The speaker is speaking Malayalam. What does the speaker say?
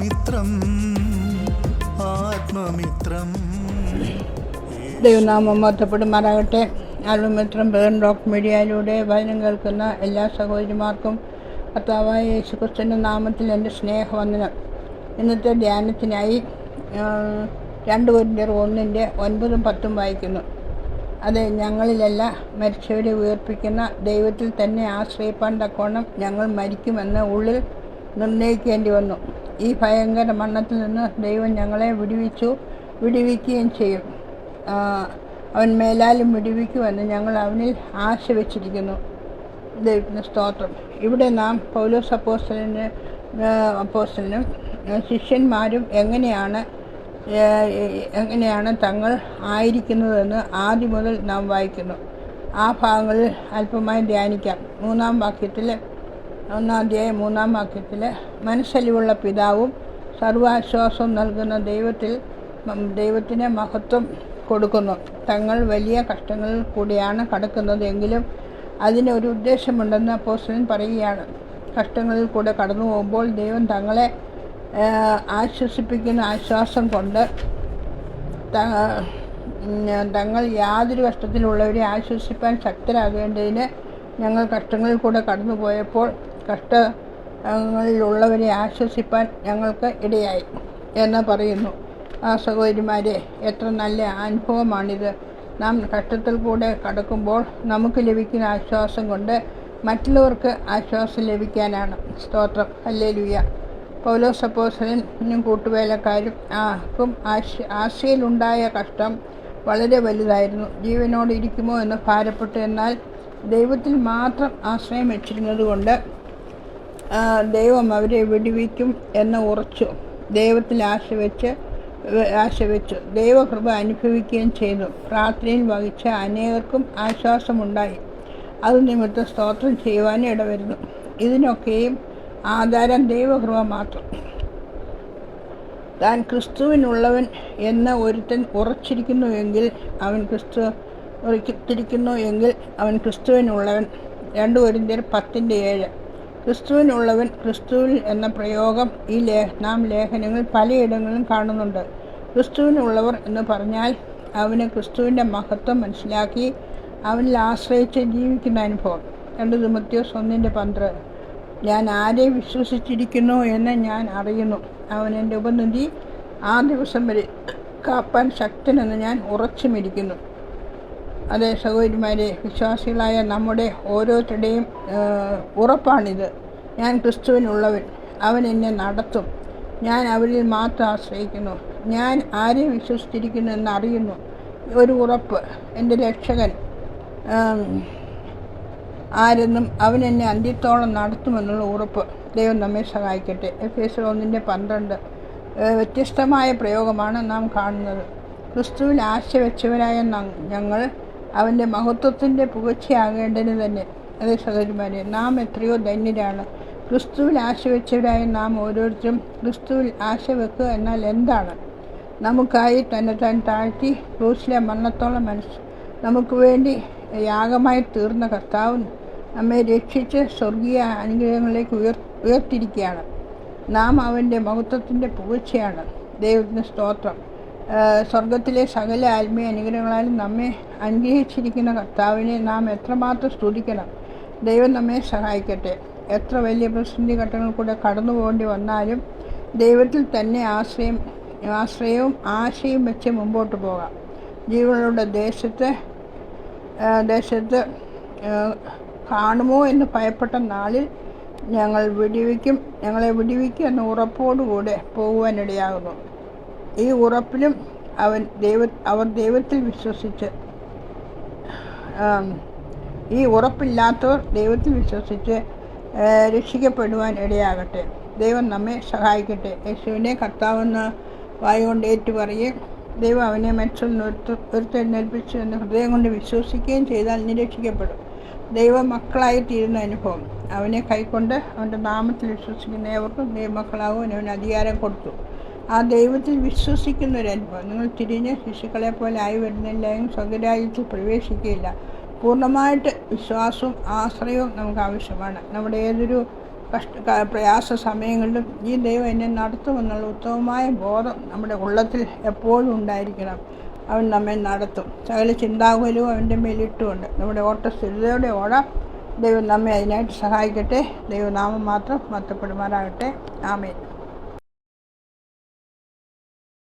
ആത്മമിത്രം ആത്മമിത്രം. ദൈവനാമം മാറ്റപ്പെടുമാറാകട്ടെ ആത്മമിത്രം ബേൺ റോക്ക് മീഡിയയിലൂടെ വചനം കേൾക്കുന്ന എല്ലാ സഹോദരിമാർക്കും കർത്താവായ യേശുക്രിസ്തുവിന്റെ നാമത്തിൽ എന്റെ സ്നേഹവന്ദനം. ഇന്നത്തെ ധ്യാനത്തിനായി രണ്ട് കൊരിന്ത്യർ ഒന്നിന്റെ ഒൻപതും പത്തും വായിക്കുന്നു. അത് ഞങ്ങളിലല്ല മരിച്ചവരെ ഉയർപ്പിക്കുന്ന ദൈവത്തിൽ തന്നെ ആശ്രയിപ്പാൻ തക്കോണം ഞങ്ങൾ മരിക്കുമെന്ന് ഉള്ളിൽ നിർണയിക്കേണ്ടി വന്നു. ഈ ഭയങ്കര മരണത്തിൽ നിന്ന് ദൈവം ഞങ്ങളെ വിടുവിച്ചു വിടുവിക്കുകയും ചെയ്യും. അവൻ മേലാലും വിടുവിക്കുമെന്ന് ഞങ്ങൾ അവനിൽ ആശ വെച്ചിരിക്കുന്നു ദൈവത്തിന് സ്തോത്രം. ഇവിടെ നാം പൗലോസ് അപ്പോസ്റ്റലിന് അപ്പോസ്റ്റലിനും ശിഷ്യന്മാരും എങ്ങനെയാണ് എങ്ങനെയാണ് തങ്ങൾ ആയിരിക്കുന്നതെന്ന് ആദ്യം മുതൽ നാം വായിക്കുന്നു. ആ ഭാഗങ്ങളിൽ അല്പമായി ധ്യാനിക്കാം. മൂന്നാം വാക്യത്തിൽ ഒന്നാം അധ്യായം മൂന്നാം വാക്യത്തിൽ മനസ്സലിവുള്ള പിതാവും സർവാശ്വാസവും നൽകുന്ന ദൈവത്തിൽ ദൈവത്തിന് മഹത്വം കൊടുക്കുന്നു. തങ്ങൾ വലിയ കഷ്ടങ്ങളിൽ കൂടിയാണ് കടക്കുന്നത് എങ്കിലും അതിന് ഒരു ഉദ്ദേശമുണ്ടെന്ന് അപ്പോസ്റ്റലൻ പറയുകയാണ്. കഷ്ടങ്ങളിൽ കൂടെ കടന്നു പോകുമ്പോൾ ദൈവം തങ്ങളെ ആശ്വസിപ്പിക്കുന്ന ആശ്വാസം കൊണ്ട് തങ്ങൾ യാതൊരു കഷ്ടത്തിലുള്ളവരെ ആശ്വസിപ്പാൻ ശക്തരാകേണ്ടതിന് ഞങ്ങൾ കഷ്ടങ്ങളിൽ കൂടെ കടന്നു പോയപ്പോൾ കഷ്ടങ്ങളിലുള്ളവരെ ആശ്വസിപ്പാൻ ഞങ്ങൾക്ക് ഇടയായി എന്ന് പറയുന്നു. ആ സഹോദരിമാരെ എത്ര നല്ല അനുഭവമാണിത്. നാം കഷ്ടത്തിൽ കൂടെ കടക്കുമ്പോൾ നമുക്ക് ലഭിക്കുന്ന ആശ്വാസം കൊണ്ട് മറ്റുള്ളവർക്ക് ആശ്വാസം ലഭിക്കാനാണ്. സ്തോത്രം. ഹല്ലേലൂയ. പൗലോസ് അപ്പോസലനും കൂട്ടുവേലക്കാരും ആർക്കും ആശ ആശയിലുണ്ടായ കഷ്ടം വളരെ വലുതായിരുന്നു. ജീവനോട് ഇരിക്കുമോ എന്ന് ഭാരപ്പെട്ടു എന്നാൽ ദൈവത്തിൽ മാത്രം ആശ്രയം വെച്ചിരുന്നത് കൊണ്ട് ദൈവം അവരെ വിടുവിക്കും എന്ന് ഉറച്ചു. ദൈവത്തിൽ ആശ വെച്ച് ദൈവകൃപ അനുഭവിക്കുകയും ചെയ്തു. പ്രാർത്ഥനയിൽ വഹിച്ച അനേകർക്കും ആശ്വാസമുണ്ടായി. അത് നിമിത്തം സ്തോത്രം ചെയ്യുവാനും ഇടവരുന്നു. ഇതിനൊക്കെയും ആധാരം ദൈവകൃപ മാത്രം. താൻ ക്രിസ്തുവിനുള്ളവൻ എന്ന് ഒരുത്തൻ ഉറച്ചിരിക്കുന്നുവെങ്കിൽ അവൻ ക്രിസ്തു ഉറച്ചിരിക്കുന്നു എങ്കിൽ അവൻ ക്രിസ്തുവിനുള്ളവൻ. രണ്ടു കൊരിന്ത്യർ പത്തിന്റെ ഏഴ്. ക്രിസ്തുവിനുള്ളവൻ ക്രിസ്തുവിൽ എന്ന പ്രയോഗം ഈ ലേ നാം ലേഖനങ്ങളിൽ പലയിടങ്ങളിലും കാണുന്നുണ്ട്. ക്രിസ്തുവിനുള്ളവർ എന്ന് പറഞ്ഞാൽ അവന് ക്രിസ്തുവിന്റെ മഹത്വം മനസ്സിലാക്കി അവനിൽ ആശ്രയിച്ച് ജീവിക്കുന്ന അനുഭവം. രണ്ട് തിമത്യോസ് ഒന്നിന്റെ പന്ത്ര ഞാൻ ആരെ വിശ്വസിച്ചിരിക്കുന്നു എന്ന് ഞാൻ അറിയുന്നു. അവൻ എന്റെ ഉപനിധി ആ ദിവസം വരെ കാപ്പാൻ ശക്തനെന്ന് ഞാൻ ഉറച്ചുമിരിക്കുന്നു. അതെ സഹോദരിമാരെ വിശ്വാസികളായ നമ്മുടെ ഓരോരുത്തരുടെയും ഉറപ്പാണിത്. ഞാൻ ക്രിസ്തുവിനുള്ളവൻ. അവൻ എന്നെ നടത്തും. ഞാൻ അവരിൽ മാത്രം ആശ്രയിക്കുന്നു. ഞാൻ ആരെ വിശ്വസിച്ചിരിക്കുന്നു എന്നറിയുന്നു. ഒരു ഉറപ്പ്. എന്റെ രക്ഷകൻ ആരെന്നും അവൻ എന്നെ അന്ത്യത്തോളം നടത്തുമെന്നുള്ള ഉറപ്പ് ദൈവം നമ്മെ സഹായിക്കട്ടെ. എഫ് എസ് ഒന്നിന്റെ പന്ത്രണ്ട് വ്യത്യസ്തമായ പ്രയോഗമാണ് നാം കാണുന്നത്. ക്രിസ്തുവിൽ ആശ വെച്ചവരായ ഞങ്ങൾ അവന്റെ മഹത്വത്തിന്റെ പുകഴ്ചയാകേണ്ടതിന് തന്നെ. അതേ സഹോദരിമാരെ നാം എത്രയോ ധന്യരാണ്. ക്രിസ്തുവിൽ ആശ വെച്ചവരായ നാം ഓരോരുത്തരും ക്രിസ്തുവിൽ ആശ വെക്കുക എന്നാൽ എന്താണ്? നമുക്കായി തന്നെ താൻ താഴ്ത്തി ക്രൂശിലെ മരണത്തോളം മനസ്സ് നമുക്ക് വേണ്ടി യാഗമായി തീർന്ന കർത്താവ് നമ്മെ രക്ഷിച്ച് സ്വർഗീയ അനുഗ്രഹങ്ങളിലേക്ക് ഉയർ ഉയർത്തിരിക്കുകയാണ് നാം അവന്റെ മഹത്വത്തിന്റെ പുകഴ്ചയാണ് ദൈവത്തിന് സ്തോത്രം. സ്വർഗത്തിലെ സകല ആത്മീയ അനുഗ്രഹങ്ങളാലും നമ്മെ അനുഗ്രഹിച്ചിരിക്കുന്ന കർത്താവിനെ നാം എത്രമാത്രം സ്തുതിക്കണം. ദൈവം നമ്മെ സഹായിക്കട്ടെ. എത്ര വലിയ പ്രതിസന്ധി ഘട്ടങ്ങൾ കൂടെ കടന്നു പോകേണ്ടി വന്നാലും ദൈവത്തിൽ തന്നെ ആശ്രയം ആശ്രയവും ആശയും വെച്ച് മുമ്പോട്ട് പോകാം. ജീവനുള്ള ദേശത്ത് ദേശത്ത് കാണുമോ എന്ന് ഭയപ്പെട്ട നാളിൽ ഞങ്ങൾ വിടിവിക്കും ഞങ്ങളെ വിടിവിക്കും എന്ന ഉറപ്പോടുകൂടെ പോകുവാനിടയാകുന്നു. ഈ ഉറപ്പിലും അവൻ ദൈവ അവർ ദൈവത്തിൽ വിശ്വസിച്ച് ഈ ഉറപ്പില്ലാത്തവർ ദൈവത്തിൽ വിശ്വസിച്ച് രക്ഷിക്കപ്പെടുവാൻ ഇടയാകട്ടെ. ദൈവം നമ്മെ സഹായിക്കട്ടെ. യേശുവിനെ കർത്താവെന്ന് വായുകൊണ്ട് ഏറ്റുപറയുകയും ദൈവം അവനെ മനുഷ്യൻ ഉയർത്തെഴുന്നേൽപ്പിച്ചു എന്ന് ഹൃദയം കൊണ്ട് വിശ്വസിക്കുകയും ചെയ്താൽ നിരക്ഷിക്കപ്പെടും ദൈവ മക്കളായി അനുഭവം. അവനെ കൈക്കൊണ്ട് അവന്റെ നാമത്തിൽ വിശ്വസിക്കുന്ന ഏവർക്കും ദൈവമക്കളാകും അവന് അധികാരം കൊടുത്തു. ആ ദൈവത്തിൽ വിശ്വസിക്കുന്ന ഒരു അനുഭവം. നിങ്ങൾ തിരിഞ്ഞ ശിശുക്കളെ പോലെ ആയി വരുന്നില്ലെങ്കിൽ സ്വകരാജ്യത്തിൽ പ്രവേശിക്കുകയില്ല. പൂർണമായിട്ട് വിശ്വാസവും ആശ്രയവും നമുക്ക് ആവശ്യമാണ്. നമ്മുടെ ഏതൊരു കഷ്ട പ്രയാസ സമയങ്ങളിലും ഈ ദൈവം എന്നെ നടത്തുമെന്നുള്ള ഉത്തമമായ ബോധം നമ്മുടെ ഉള്ളത്തിൽ എപ്പോഴും ഉണ്ടായിരിക്കണം. അവൻ നമ്മെ നടത്തും. സകല ചിന്താകുലവും അവന്റെ മേലിട്ടുമുണ്ട് നമ്മുടെ ഓട്ട സ്ഥിരതയോടെ ഓടാം ദൈവം നമ്മെ അതിനായിട്ട് സഹായിക്കട്ടെ. ദൈവനാമം മാത്രം മത്തപ്പെടുമാറാകട്ടെ ആമേൻ.